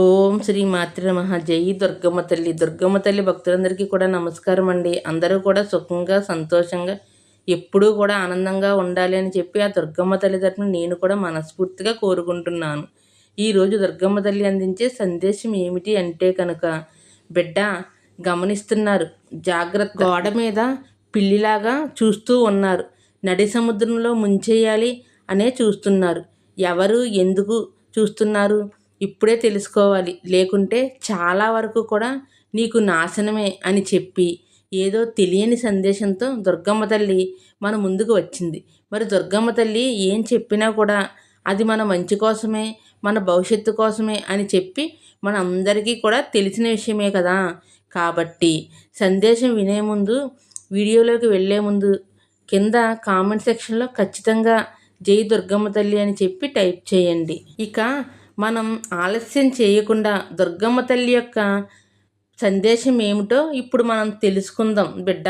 ఓం శ్రీ మాతృ నమ. జై దుర్గమ్మ తల్లి దుర్గమ్మ తల్లి భక్తులందరికీ కూడా నమస్కారం అండి. అందరూ కూడా సుఖంగా సంతోషంగా ఎప్పుడూ కూడా ఆనందంగా ఉండాలి అని చెప్పి ఆ దుర్గమ్మ తల్లి తరఫున నేను కూడా మనస్ఫూర్తిగా కోరుకుంటున్నాను. ఈరోజు దుర్గమ్మ తల్లి అందించే సందేశం ఏమిటి అంటే కనుక బిడ్డ గమనిస్తున్నారు. జాగ్రత్త. గోడ మీద పిల్లిలాగా చూస్తూ ఉన్నారు. నడి సముద్రంలో ముంచేయాలి అనే చూస్తున్నారు. ఎవరు ఎందుకు చూస్తున్నారు? ఇప్పుడే తెలుసుకోవాలి. లేకుంటే చాలా వరకు కూడా నీకు నాశనమే అని చెప్పి ఏదో తెలియని సందేశంతో దుర్గమ్మ తల్లి మన ముందుకు వచ్చింది. మరి దుర్గమ్మ తల్లి ఏం చెప్పినా కూడా అది మన మంచి కోసమే మన భవిష్యత్తు కోసమే అని చెప్పి మన అందరికీ కూడా తెలిసిన విషయమే కదా. కాబట్టి సందేశం వినే ముందు వీడియోలోకి వెళ్ళే ముందు కింద కామెంట్ సెక్షన్లో ఖచ్చితంగా జై దుర్గమ్మ తల్లి అని చెప్పి టైప్ చేయండి. ఇక మనం ఆలస్యం చేయకుండా దుర్గమ్మ తల్లి యొక్క సందేశం ఏమిటో ఇప్పుడు మనం తెలుసుకుందాం. బిడ్డ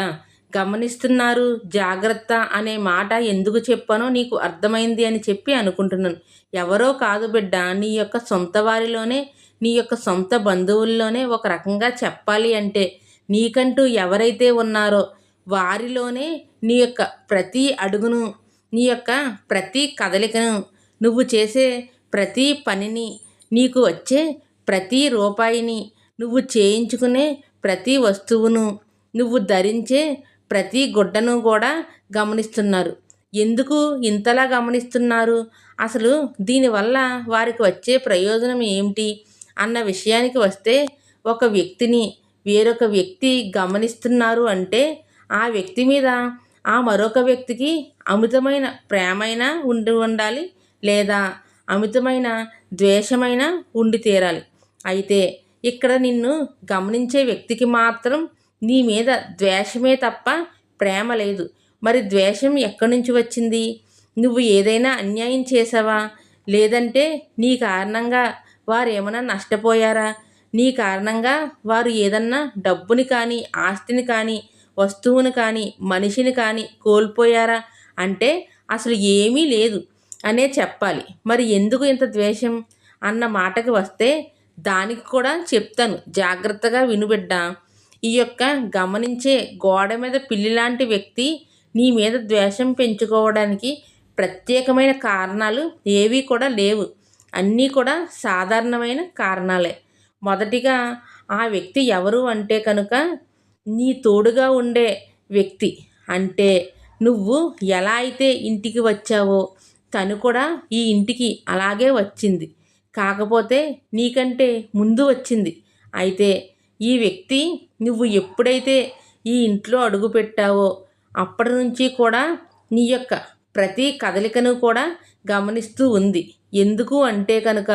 గమనిస్తున్నారు జాగ్రత్త అనే మాట ఎందుకు చెప్పానో నీకు అర్థమైంది అని చెప్పి అనుకుంటున్నాను. ఎవరో కాదు బిడ్డ నీ యొక్క సొంత వారిలోనే నీ యొక్క సొంత బంధువుల్లోనే ఒక రకంగా చెప్పాలి అంటే నీకంటూ ఎవరైతే ఉన్నారో వారిలోనే నీ యొక్క ప్రతి అడుగును నీ యొక్క ప్రతి కదలికను నువ్వు చేసే ప్రతి పనిని నీకు వచ్చే ప్రతి రూపాయిని నువ్వు చేయించుకునే ప్రతి వస్తువును నువ్వు ధరించే ప్రతి గుడ్డను కూడా గమనిస్తున్నారు. ఎందుకు ఇంతలా గమనిస్తున్నారు? అసలు దీనివల్ల వారికి వచ్చే ప్రయోజనం ఏమిటి? అన్న విషయానికి వస్తే ఒక వ్యక్తిని వేరొక వ్యక్తి గమనిస్తున్నారు అంటే ఆ వ్యక్తి మీద ఆ మరొక వ్యక్తికి అమితమైన ప్రేమైన ఉండి ఉండాలి లేదా? అమితమైన ద్వేషమైన ఉండి తీరాలి. అయితే ఇక్కడ నిన్ను గమనించే వ్యక్తికి మాత్రం నీ మీద ద్వేషమే తప్ప ప్రేమ లేదు. మరి ద్వేషం ఎక్కడి నుంచి వచ్చింది? నువ్వు ఏదైనా అన్యాయం చేసావా లేదంటే నీ కారణంగా వారు ఏమైనా నష్టపోయారా? నీ కారణంగా వారు ఏదన్నా డబ్బుని కానీ ఆస్తిని కానీ వస్తువుని కానీ మనిషిని కానీ కోల్పోయారా? అంటే అసలు ఏమీ లేదు. అనే చెప్పాలి. మరి ఎందుకు ఇంత ద్వేషం? అన్న మాటకి వస్తే దానికి కూడా చెప్తాను. జాగ్రత్తగా వినుబిడ్డ ఈ యొక్క గమనించే గోడ మీద పిల్లి లాంటి వ్యక్తి నీ మీద ద్వేషం పెంచుకోవడానికి ప్రత్యేకమైన కారణాలు ఏవీ కూడా లేవు. అన్నీ కూడా సాధారణమైన కారణాలే. మొదటిగా ఆ వ్యక్తి ఎవరు అంటే కనుక నీ తోడుగా ఉండే వ్యక్తి అంటే నువ్వు ఎలా అయితే ఇంటికి వచ్చావో తను కూడా ఈ ఇంటికి అలాగే వచ్చింది. కాకపోతే నీకంటే ముందు వచ్చింది. అయితే ఈ వ్యక్తి నువ్వు ఎప్పుడైతే ఈ ఇంట్లో అడుగు పెట్టావో అప్పటి నుంచి కూడా నీ యొక్క ప్రతి కదలికను కూడా గమనిస్తూ ఉంది. ఎందుకు అంటే కనుక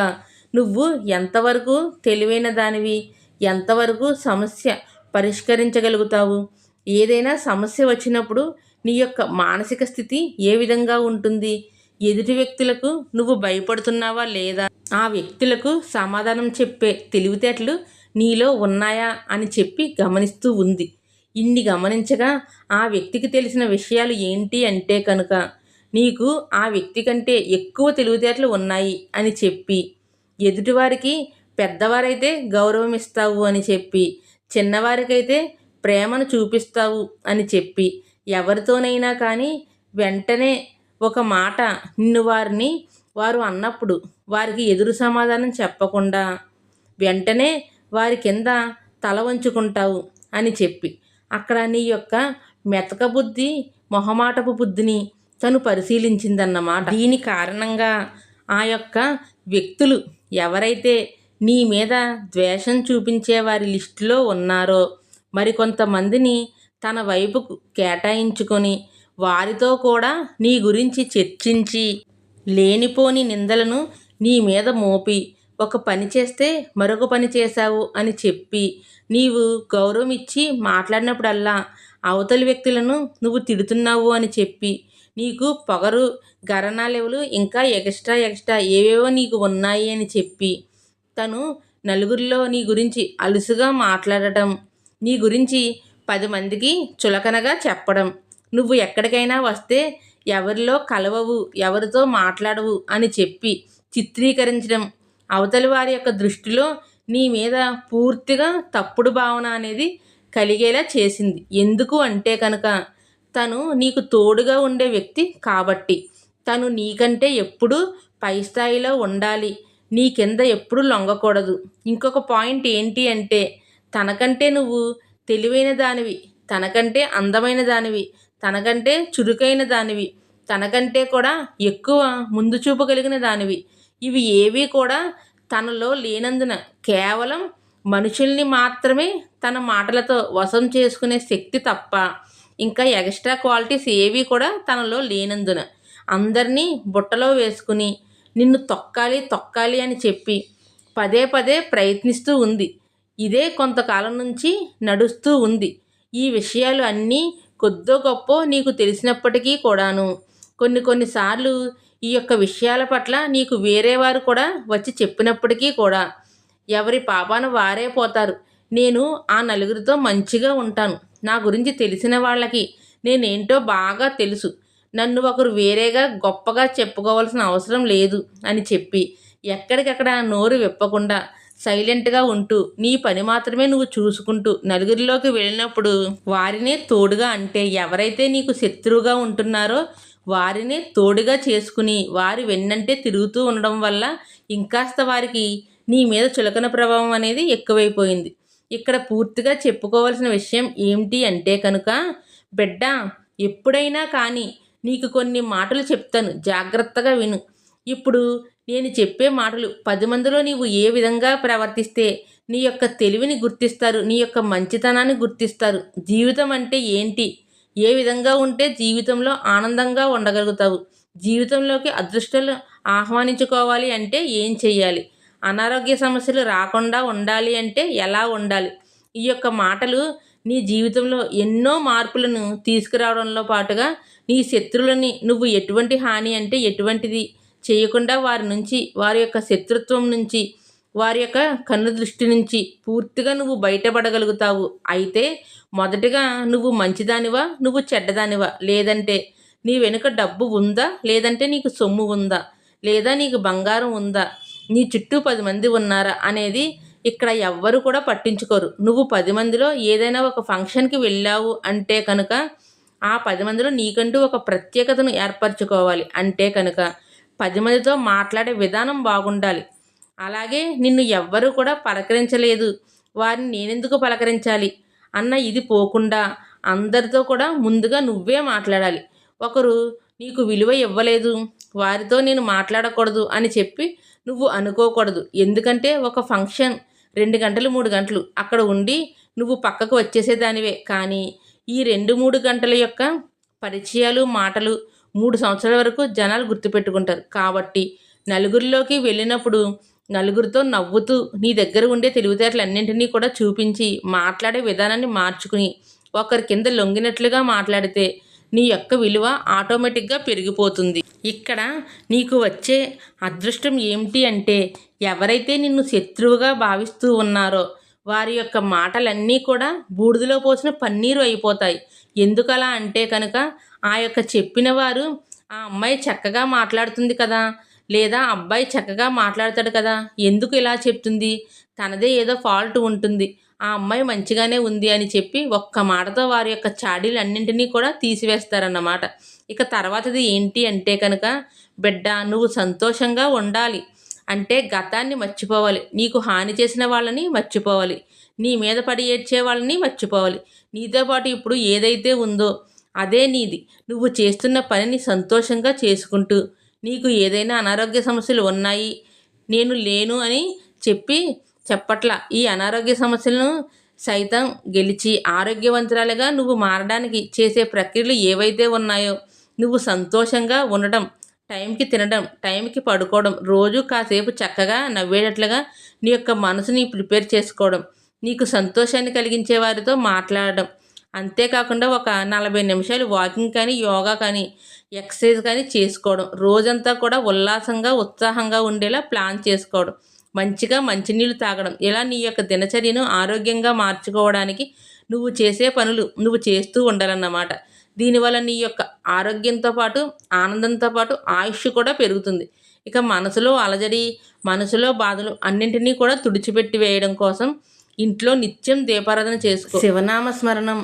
నువ్వు ఎంతవరకు తెలివైన దానివి ఎంతవరకు సమస్య పరిష్కరించగలుగుతావు ఏదైనా సమస్య వచ్చినప్పుడు నీ యొక్క మానసిక స్థితి ఏ విధంగా ఉంటుంది ఎదుటి వ్యక్తులకు నువ్వు భయపడుతున్నావా లేదా? ఆ వ్యక్తులకు సమాధానం చెప్పే తెలివితేటలు నీలో ఉన్నాయా అని చెప్పి గమనిస్తూ ఉంది. ఇన్ని గమనించగా ఆ వ్యక్తికి తెలిసిన విషయాలు ఏంటి అంటే కనుక నీకు ఆ వ్యక్తి కంటే ఎక్కువ తెలివితేటలు ఉన్నాయి అని చెప్పి ఎదుటివారికి పెద్దవారైతే గౌరవం ఇస్తావు అని చెప్పి చిన్నవారికైతే ప్రేమను చూపిస్తావు అని చెప్పి ఎవరితోనైనా కానీ వెంటనే ఒక మాట నిన్ను వారిని వారు అన్నప్పుడు వారికి ఎదురు సమాధానం చెప్పకుండా వెంటనే వారి కింద తల వంచుకుంటావు అని చెప్పి. అక్కడ నీ యొక్క మెతక బుద్ధి మొహమాటపు బుద్ధిని తను పరిశీలించిందన్నమాట. దీని కారణంగా ఆ యొక్క వ్యక్తులు ఎవరైతే నీ మీద ద్వేషం చూపించే వారి లిస్టులో ఉన్నారో మరికొంతమందిని తన వైపుకు కేటాయించుకొని వారితో కూడా నీ గురించి చర్చించి లేనిపోని నిందలను నీ మీద మోపి ఒక పని చేస్తే మరొక పని చేశావు అని చెప్పి నీవు గౌరవం ఇచ్చి మాట్లాడినప్పుడల్లా అవతలి వ్యక్తులను నువ్వు తిడుతున్నావు అని చెప్పి నీకు పొగరు గరణాలెవలు ఇంకా ఎక్స్ట్రా ఎక్స్ట్రా ఏవేవో నీకు ఉన్నాయి అని చెప్పి తను నలుగురిలో నీ గురించి అలుసుగా మాట్లాడటం నీ గురించి పది మందికి చులకనగా చెప్పడం. నువ్వు ఎక్కడికైనా వస్తే ఎవరిలో కలవవు ఎవరితో మాట్లాడవు అని చెప్పి చిత్రీకరించడం. అవతలి వారి యొక్క దృష్టిలో నీ మీద పూర్తిగా తప్పుడు భావన అనేది కలిగేలా చేసింది. ఎందుకు అంటే కనుక తను నీకు తోడుగా ఉండే వ్యక్తి కాబట్టి. తను నీకంటే ఎప్పుడూ పై స్థాయిలో ఉండాలి. నీ కింద ఎప్పుడు లొంగకూడదు. ఇంకొక పాయింట్ ఏంటి అంటే తనకంటే నువ్వు తెలివైన దానివి తనకంటే అందమైన దానివి తనకంటే చురుకైన దానివి. తనకంటే కూడా ఎక్కువ ముందు చూపు కలిగిన దానివి. ఇవి ఏవి కూడా తనలో లేనందున కేవలం మనుషుల్ని మాత్రమే తన మాటలతో వశం చేసుకునే శక్తి తప్ప ఇంకా ఎక్స్ట్రా క్వాలిటీస్ ఏవి కూడా తనలో లేనందున అందరినీ బుట్టలో వేసుకుని నిన్ను తొక్కాలి తొక్కాలి అని చెప్పి పదే పదే ప్రయత్నిస్తూ ఉంది. ఇదే కొంతకాలం నుంచి నడుస్తూ ఉంది. ఈ విషయాలు అన్నీ కొద్దో గొప్ప నీకు తెలిసినప్పటికీ కూడాను. కొన్ని కొన్నిసార్లు ఈ యొక్క విషయాల పట్ల నీకు వేరే వారు కూడా వచ్చి చెప్పినప్పటికీ కూడా ఎవరి పాపాన వారే పోతారు. నేను ఆ నలుగురితో మంచిగా ఉంటాను. నా గురించి తెలిసిన వాళ్ళకి నేనేంటో బాగా తెలుసు. నన్ను ఒకరు వేరేగా గొప్పగా చెప్పుకోవాల్సిన అవసరం లేదు అని చెప్పి ఎక్కడికక్కడ నోరు విప్పకుండా సైలెంట్గా ఉంటూ నీ పని మాత్రమే నువ్వు చూసుకుంటూ నలుగురిలోకి వెళ్ళినప్పుడు వారినే తోడుగా అంటే ఎవరైతే నీకు శత్రువుగా ఉంటున్నారో వారినే తోడుగా చేసుకుని వారి వెన్నంటే తిరుగుతూ ఉండడం వల్ల ఇంకాస్త వారికి నీ మీద చులకన ప్రభావం అనేది ఎక్కువైపోయింది. ఇక్కడ పూర్తిగా చెప్పుకోవాల్సిన విషయం ఏమిటి అంటే కనుక బిడ్డ ఎప్పుడైనా కానీ నీకు కొన్ని మాటలు చెప్తాను. జాగ్రత్తగా విను. ఇప్పుడు నేను చెప్పే మాటలు పది మందిలో నీవు ఏ విధంగా ప్రవర్తిస్తే నీ యొక్క తెలివిని గుర్తిస్తారు నీ యొక్క మంచితనాన్ని గుర్తిస్తారు. జీవితం అంటే ఏంటి? ఏ విధంగా ఉంటే జీవితంలో ఆనందంగా ఉండగలుగుతావు? జీవితంలోకి అదృష్టాలు ఆహ్వానించుకోవాలి అంటే ఏం చెయ్యాలి? అనారోగ్య సమస్యలు రాకుండా ఉండాలి అంటే ఎలా ఉండాలి? ఈ యొక్క మాటలు నీ జీవితంలో ఎన్నో మార్పులను తీసుకురావడంలో పాటుగా నీ శత్రువులని నువ్వు ఎటువంటి హాని అంటే ఎటువంటిది? చేయకుండా వారి నుంచి వారి యొక్క శత్రుత్వం నుంచి వారి యొక్క కన్ను దృష్టి నుంచి పూర్తిగా నువ్వు బయటపడగలుగుతావు. అయితే మొదటిగా నువ్వు మంచిదానివా నువ్వు చెడ్డదానివా? లేదంటే నీ వెనుక డబ్బు ఉందా? లేదంటే నీకు సొమ్ము ఉందా? లేదా నీకు బంగారం ఉందా? నీ చుట్టూ పది మంది ఉన్నారా? అనేది ఇక్కడ ఎవ్వరు కూడా పట్టించుకోరు. నువ్వు పది మందిలో ఏదైనా ఒక ఫంక్షన్కి వెళ్ళావు అంటే కనుక ఆ పది మందిలో నీకంటూ ఒక ప్రత్యేకతను ఏర్పరచుకోవాలి. అంటే కనుక పది మందితో మాట్లాడే విధానం బాగుండాలి. అలాగే నిన్ను ఎవ్వరూ కూడా పలకరించలేదు. వారిని నేనెందుకు పలకరించాలి? అన్న ఇది పోకుండా అందరితో కూడా ముందుగా నువ్వే మాట్లాడాలి. ఒకరు నీకు విలువ ఇవ్వలేదు. వారితో నేను మాట్లాడకూడదు అని చెప్పి నువ్వు అనుకోకూడదు. ఎందుకంటే ఒక ఫంక్షన్ రెండు గంటలు మూడు గంటలు అక్కడ ఉండి నువ్వు పక్కకు వచ్చేసేదానివే. కానీ ఈ రెండు మూడు గంటల యొక్క పరిచయాలు మాటలు మూడు సంవత్సరాల వరకు జనాలు గుర్తుపెట్టుకుంటారు. కాబట్టి నలుగురిలోకి వెళ్ళినప్పుడు నలుగురితో నవ్వుతూ నీ దగ్గర ఉండే తెలివితేటలన్నింటినీ కూడా చూపించి మాట్లాడే విధానాన్ని మార్చుకుని ఒకరి కింద లొంగినట్లుగా మాట్లాడితే నీ యొక్క విలువ ఆటోమేటిక్గా పెరిగిపోతుంది. ఇక్కడ నీకు వచ్చే అదృష్టం ఏమిటి అంటే ఎవరైతే నిన్ను శత్రువుగా భావిస్తూ ఉన్నారో వారి యొక్క మాటలన్నీ కూడా బూడిదలో పోసిన పన్నీరు అయిపోతాయి. ఎందుకలా అంటే కనుక ఆ యొక్క చెప్పిన వారు ఆ అమ్మాయి చక్కగా మాట్లాడుతుంది కదా లేదా అబ్బాయి చక్కగా మాట్లాడతాడు కదా ఎందుకు ఇలా చెప్తుంది? తనదే ఏదో ఫాల్ట్ ఉంటుంది. ఆ అమ్మాయి మంచిగానే ఉంది అని చెప్పి ఒక్క మాటతో వారి యొక్క చాడీలన్నింటినీ కూడా తీసివేస్తారన్నమాట. ఇక తర్వాతది ఏంటి అంటే కనుక బిడ్డ నువ్వు సంతోషంగా ఉండాలి. అంటే గతాన్ని మర్చిపోవాలి. నీకు హాని చేసిన వాళ్ళని మర్చిపోవాలి. నీ మీద పడి ఏడ్చే వాళ్ళని మర్చిపోవాలి. నీతో పాటు ఇప్పుడు ఏదైతే ఉందో అదే నీది. నువ్వు చేస్తున్న పనిని సంతోషంగా చేసుకుంటూ నీకు ఏదైనా అనారోగ్య సమస్యలు ఉన్నాయి నేను లేను అని చెప్పి చెప్పట్ల. ఈ అనారోగ్య సమస్యలను సైతం గెలిచి ఆరోగ్యవంతురాలుగా నువ్వు మారడానికి చేసే ప్రక్రియలు ఏవైతే ఉన్నాయో నువ్వు సంతోషంగా ఉండటం టైంకి తినడం టైంకి పడుకోవడం రోజు కాసేపు చక్కగా నవ్వేటట్లుగా నీ యొక్క మనసుని ప్రిపేర్ చేసుకోవడం నీకు సంతోషాన్ని కలిగించే వారితో మాట్లాడడం అంతేకాకుండా ఒక నలభై నిమిషాలు వాకింగ్ కానీ యోగా కానీ ఎక్సర్సైజ్ కానీ చేసుకోవడం. రోజంతా కూడా ఉల్లాసంగా ఉత్సాహంగా ఉండేలా ప్లాన్ చేసుకోవడం. మంచిగా మంచినీళ్ళు తాగడం. ఇలా నీ యొక్క దినచర్యను ఆరోగ్యంగా మార్చుకోవడానికి నువ్వు చేసే పనులు నువ్వు చేస్తూ ఉండాలన్నమాట. దీనివల్ల నీ యొక్క ఆరోగ్యంతో పాటు ఆనందంతో పాటు ఆయుష్ కూడా పెరుగుతుంది. ఇక మనసులో అలజడి మనసులో బాధలు అన్నింటినీ కూడా తుడిచిపెట్టి వేయడం కోసం ఇంట్లో నిత్యం దీపారాధన చేసుకో. శివనామ స్మరణం.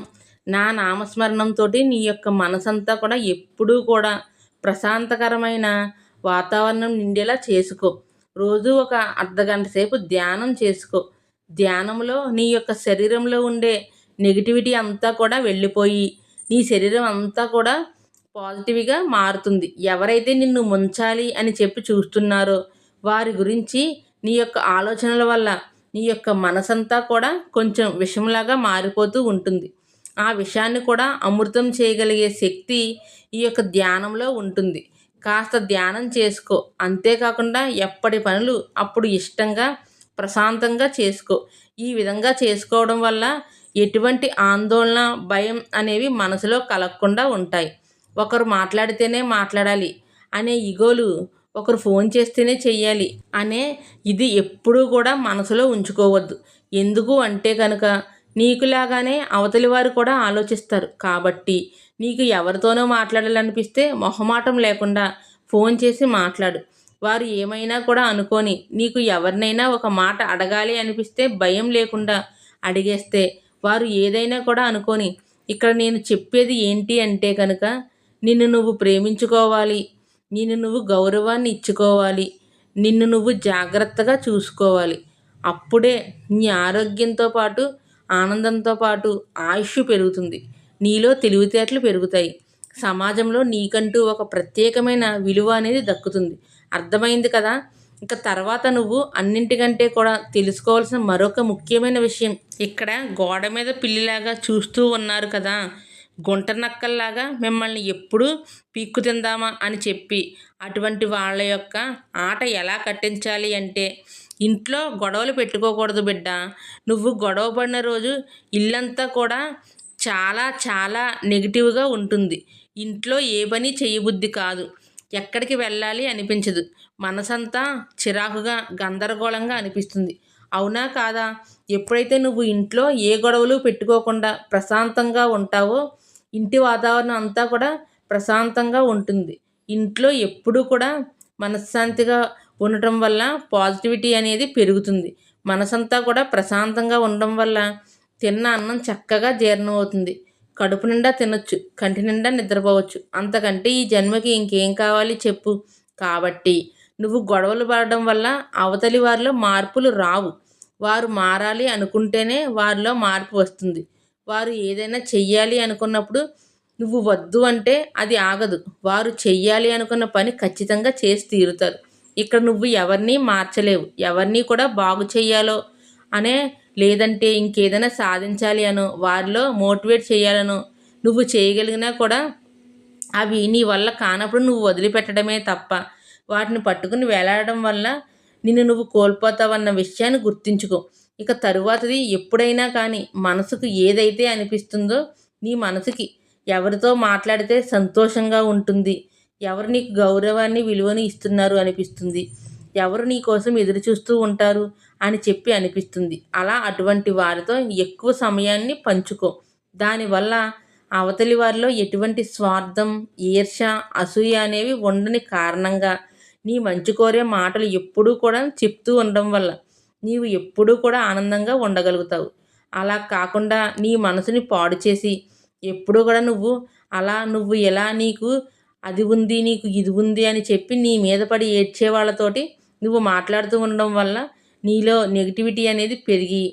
నా నామస్మరణంతో నీ యొక్క మనసంతా కూడా ఎప్పుడూ కూడా ప్రశాంతకరమైన వాతావరణం నిండేలా చేసుకో. రోజు ఒక అర్ధగంట సేపు ధ్యానం చేసుకో. ధ్యానంలో నీ యొక్క శరీరంలో ఉండే నెగిటివిటీ అంతా కూడా వెళ్ళిపోయి నీ శరీరం అంతా కూడా పాజిటివ్గా మారుతుంది. ఎవరైతే నిన్ను ముంచాలి అని చెప్పి చూస్తున్నారో వారి గురించి నీ యొక్క ఆలోచనల వల్ల నీ యొక్క మనసంతా కూడా కొంచెం విషంలాగా మారిపోతూ ఉంటుంది. ఆ విషయాన్ని కూడా అమృతం చేయగలిగే శక్తి ఈ యొక్క ధ్యానంలో ఉంటుంది. కాస్త ధ్యానం చేసుకో. అంతేకాకుండా ఎప్పటి పనులు అప్పుడు ఇష్టంగా ప్రశాంతంగా చేసుకో. ఈ విధంగా చేసుకోవడం వల్ల ఎటువంటి ఆందోళన భయం అనేవి మనసులో కలగకుండా ఉంటాయి. ఒకరు మాట్లాడితేనే మాట్లాడాలి. అనే ఇగోలు ఒకరు ఫోన్ చేస్తేనే చెయ్యాలి. అనే ఇది ఎప్పుడూ కూడా మనసులో ఉంచుకోవద్దు. ఎందుకు అంటే కనుక నీకులాగానే అవతలి వారు కూడా ఆలోచిస్తారు. కాబట్టి నీకు ఎవరితోనో మాట్లాడాలనిపిస్తే మొహమాటం లేకుండా ఫోన్ చేసి మాట్లాడు. వారు ఏమైనా కూడా అనుకోని నీకు ఎవరినైనా ఒక మాట అడగాలి అనిపిస్తే భయం లేకుండా అడిగేస్తే వారు ఏదైనా కూడా అనుకోని ఇక్కడ నేను చెప్పేది ఏంటి అంటే కనుక నిన్ను నువ్వు ప్రేమించుకోవాలి. నిన్ను నువ్వు గౌరవాన్ని ఇచ్చుకోవాలి. నిన్ను నువ్వు జాగ్రత్తగా చూసుకోవాలి. అప్పుడే నీ ఆరోగ్యంతో పాటు ఆనందంతో పాటు ఆయుష్ పెరుగుతుంది. నీలో తెలివితేటలు పెరుగుతాయి. సమాజంలో నీకంటూ ఒక ప్రత్యేకమైన విలువ అనేది దక్కుతుంది. అర్థమైంది కదా? ఇంకా తర్వాత నువ్వు అన్నింటికంటే కూడా తెలుసుకోవాల్సిన మరొక ముఖ్యమైన విషయం. ఇక్కడ గోడ మీద పిల్లిలాగా చూస్తూ ఉన్నారు కదా? గుంట నక్కల్లాగా మిమ్మల్ని ఎప్పుడు పీక్కు తిందామా అని చెప్పి అటువంటి వాళ్ళ యొక్క ఆట ఎలా కట్టించాలి అంటే ఇంట్లో గొడవలు పెట్టుకోకూడదు బిడ్డ. నువ్వు గొడవ పడిన రోజు ఇల్లంతా కూడా చాలా చాలా నెగిటివ్గా ఉంటుంది. ఇంట్లో ఏ పని చేయబుద్ధి కాదు. ఎక్కడికి వెళ్ళాలి అనిపించదు. మనసంతా చిరాకుగా గందరగోళంగా అనిపిస్తుంది. అవునా కాదా? ఎప్పుడైతే నువ్వు ఇంట్లో ఏ గొడవలు పెట్టుకోకుండా ప్రశాంతంగా ఉంటావో ఇంటి వాతావరణం అంతా కూడా ప్రశాంతంగా ఉంటుంది. ఇంట్లో ఎప్పుడూ కూడా మనశ్శాంతిగా ఉండటం వల్ల పాజిటివిటీ అనేది పెరుగుతుంది. మనసంతా కూడా ప్రశాంతంగా ఉండడం వల్ల తిన్న అన్నం చక్కగా జీర్ణం అవుతుంది కడుపు నిండా తినొచ్చు కంటి నిండా నిద్రపోవచ్చు. అంతకంటే ఈ జన్మకి ఇంకేం కావాలి చెప్పు? కాబట్టి నువ్వు గొడవలు పడడం వల్ల అవతలి వారిలో మార్పులు రావు. వారు మారాలి అనుకుంటేనే వారిలో మార్పు వస్తుంది. వారు ఏదైనా చెయ్యాలి అనుకున్నప్పుడు నువ్వు వద్దు అంటే అది ఆగదు. వారు చెయ్యాలి అనుకున్న పని ఖచ్చితంగా చేసి తీరుతారు. ఇక్కడ నువ్వు ఎవరిని మార్చలేవు. ఎవరిని కూడా బాగు చేయాలో అనే లేదంటే ఇంకేదైనా సాధించాలి అనో వారిలో మోటివేట్ చేయాలనో నువ్వు చేయగలిగినా కూడా అవి నీ వల్ల కానప్పుడు నువ్వు వదిలిపెట్టడమే తప్ప వాటిని పట్టుకుని వేలాడడం వల్ల నిన్ను నువ్వు కోల్పోతావన్న విషయాన్ని గుర్తుంచుకో. ఇక తరువాతది ఎప్పుడైనా కానీ మనసుకు ఏదైతే అనిపిస్తుందో నీ మనసుకి ఎవరితో మాట్లాడితే సంతోషంగా ఉంటుంది. ఎవరు నీకు గౌరవాన్ని విలువని ఇస్తున్నారు అనిపిస్తుంది. ఎవరు నీ కోసం ఎదురు చూస్తూ ఉంటారు అని చెప్పి అనిపిస్తుంది. అలా అటువంటి వారితో ఎక్కువ సమయాన్ని పంచుకో. దానివల్ల అవతలి వారిలో ఎటువంటి స్వార్థం ఈర్ష అసూయ అనేవి ఉండని కారణంగా నీ మంచి కోరే మాటలు ఎప్పుడూ కూడా చెప్తూ ఉండడం వల్ల నీవు ఎప్పుడూ కూడా ఆనందంగా ఉండగలుగుతావు. అలా కాకుండా నీ మనసుని పాడు చేసి ఎప్పుడూ కూడా నువ్వు అలా నువ్వు ఎలా నీకు అది ఉంది నీకు ఇది ఉంది అని చెప్పి నీ మీద పడి ఏడ్చే వాళ్ళతోటి నువ్వు మాట్లాడుతూ ఉండడం వల్ల నీలో నెగిటివిటీ అనేది పెరిగి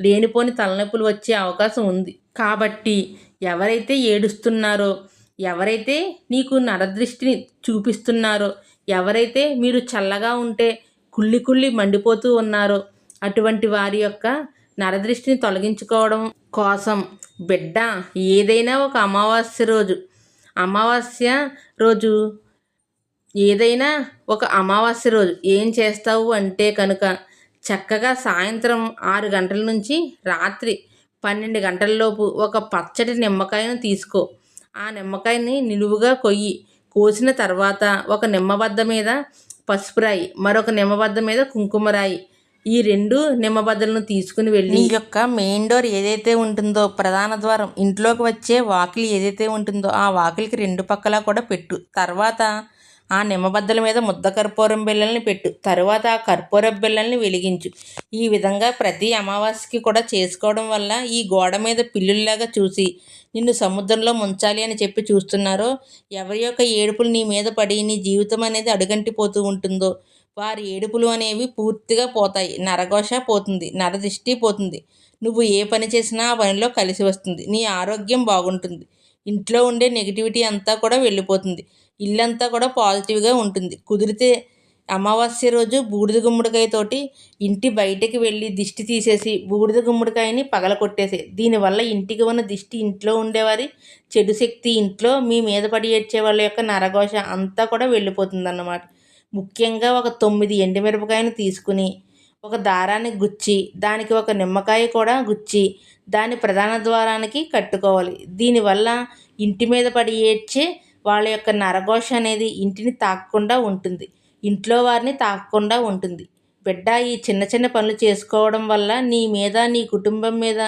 లేనిపోని తలనొప్పులు వచ్చే అవకాశం ఉంది. కాబట్టి ఎవరైతే ఏడుస్తున్నారో ఎవరైతే నీకు నరదృష్టిని చూపిస్తున్నారో ఎవరైతే మీరు చల్లగా ఉంటే కుళ్ళి కుళ్ళి మండిపోతూ ఉన్నారో అటువంటి వారి యొక్క నరదృష్టిని తొలగించుకోవడం కోసం బిడ్డ ఏదైనా ఒక అమావాస్య రోజు అమావాస్య రోజు. ఏదైనా ఒక అమావాస్య రోజు. ఏం చేస్తావు అంటే కనుక చక్కగా సాయంత్రం ఆరు గంటల నుంచి రాత్రి పన్నెండు గంటలలోపు ఒక పచ్చటి నిమ్మకాయను తీసుకో. ఆ నిమ్మకాయని నిలువుగా కొయ్యి. కోసిన తర్వాత ఒక నిమ్మబద్ద మీద పసుపు రాయి మరొక నిమ్మబద్ద మీద కుంకుమ రాయి ఈ రెండు నిమ్మబద్దలను తీసుకుని వెళ్ళి ఈ యొక్క మెయిన్ డోర్ ఏదైతే ఉంటుందో ప్రధాన ద్వారం ఇంట్లోకి వచ్చే వాకిలి ఏదైతే ఉంటుందో ఆ వాకిలికి రెండు పక్కలా కూడా పెట్టు. తర్వాత ఆ నిమ్మబద్దల మీద ముద్ద కర్పూరం బిళ్ళల్ని పెట్టు. తరువాత ఆ కర్పూర బిళ్ళల్ని వెలిగించు. ఈ విధంగా ప్రతి అమావాస్యకి కూడా చేసుకోవడం వల్ల ఈ గోడ మీద పిల్లుల్లాగా చూసి నిన్ను సముద్రంలో ముంచాలి అని చెప్పి చూస్తున్నారో ఎవరి యొక్క ఏడుపులు నీ మీద పడి నీ జీవితం అనేది అడుగంటిపోతూ ఉంటుందో వారి ఏడుపులు అనేవి పూర్తిగా పోతాయి. నరఘోష పోతుంది. నరదిష్టి పోతుంది. నువ్వు ఏ పని చేసినా ఆ పనిలో కలిసి వస్తుంది. నీ ఆరోగ్యం బాగుంటుంది. ఇంట్లో ఉండే నెగిటివిటీ అంతా కూడా వెళ్ళిపోతుంది. ఇల్లంతా కూడా పాజిటివ్గా ఉంటుంది. కుదిరితే అమావాస్య రోజు బూడిద గుమ్మడికాయతోటి ఇంటి బయటకి వెళ్ళి దిష్టి తీసేసి బూడిద గుమ్మడికాయని పగల కొట్టేసి దీనివల్ల ఇంటికి ఉన్న దిష్టి ఇంట్లో ఉండేవారి చెడు శక్తి ఇంట్లో మీ మీద పడి ఏడ్చే వాళ్ళ యొక్క నరఘోష అంతా కూడా వెళ్ళిపోతుంది అన్నమాట ముఖ్యంగా ఒక తొమ్మిది ఎండుమిరపకాయను తీసుకుని ఒక దారాన్ని గుచ్చి దానికి ఒక నిమ్మకాయ కూడా గుచ్చి దాని ప్రధాన ద్వారానికి కట్టుకోవాలి. దీనివల్ల ఇంటి మీద పడి ఏడ్చే వాళ్ళ యొక్క నరఘోష అనేది ఇంటిని తాకకుండా ఉంటుంది. ఇంట్లో వారిని తాకకుండా ఉంటుంది. బిడ్డ ఈ చిన్న చిన్న పనులు చేసుకోవడం వల్ల నీ మీద నీ కుటుంబం మీద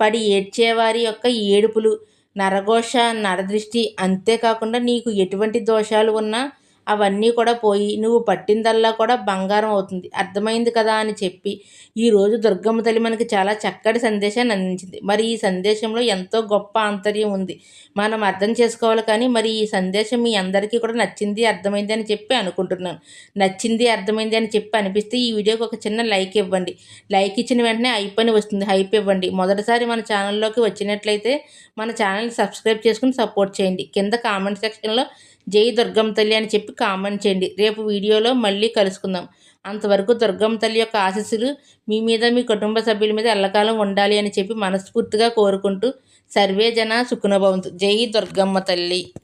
పడి ఏడ్చేవారి యొక్క ఏడుపులు నరఘోష నరదృష్టి అంతేకాకుండా నీకు ఎటువంటి దోషాలు ఉన్నా అవన్నీ కూడా పోయి నువ్వు పట్టిందల్లా కూడా బంగారం అవుతుంది. అర్థమైంది కదా అని చెప్పి ఈరోజు దుర్గమ్మ తల్లి మనకి చాలా చక్కటి సందేశాన్ని అందించింది. మరి ఈ సందేశంలో ఎంతో గొప్ప ఆంతర్యం ఉంది. మనం అర్థం చేసుకోవాలి కానీ మరి ఈ సందేశం మీ అందరికీ కూడా నచ్చింది అర్థమైంది అని చెప్పి అనుకుంటున్నాను. నచ్చింది అర్థమైంది అని చెప్పి అనిపిస్తే ఈ వీడియోకి ఒక చిన్న లైక్ ఇవ్వండి. లైక్ ఇచ్చిన వెంటనే హైప్ వస్తుంది. హైప్ ఇవ్వండి. మొదటిసారి మన ఛానల్లోకి వచ్చినట్లయితే మన ఛానల్ని సబ్స్క్రైబ్ చేసుకుని సపోర్ట్ చేయండి. కింద కామెంట్ సెక్షన్లో జై దుర్గం తల్లి అని చెప్పి కామెంట్ చేయండి. రేపు వీడియోలో మళ్ళీ కలుసుకుందాం. అంతవరకు దుర్గం తల్లి యొక్క ఆశీస్సులు మీ మీద మీ కుటుంబ సభ్యుల మీద ఎల్లకాలం ఉండాలి అని చెప్పి మనస్ఫూర్తిగా కోరుకుంటూ సర్వే జన సుఖనుభవంతు జై దుర్గమ్మ తల్లి.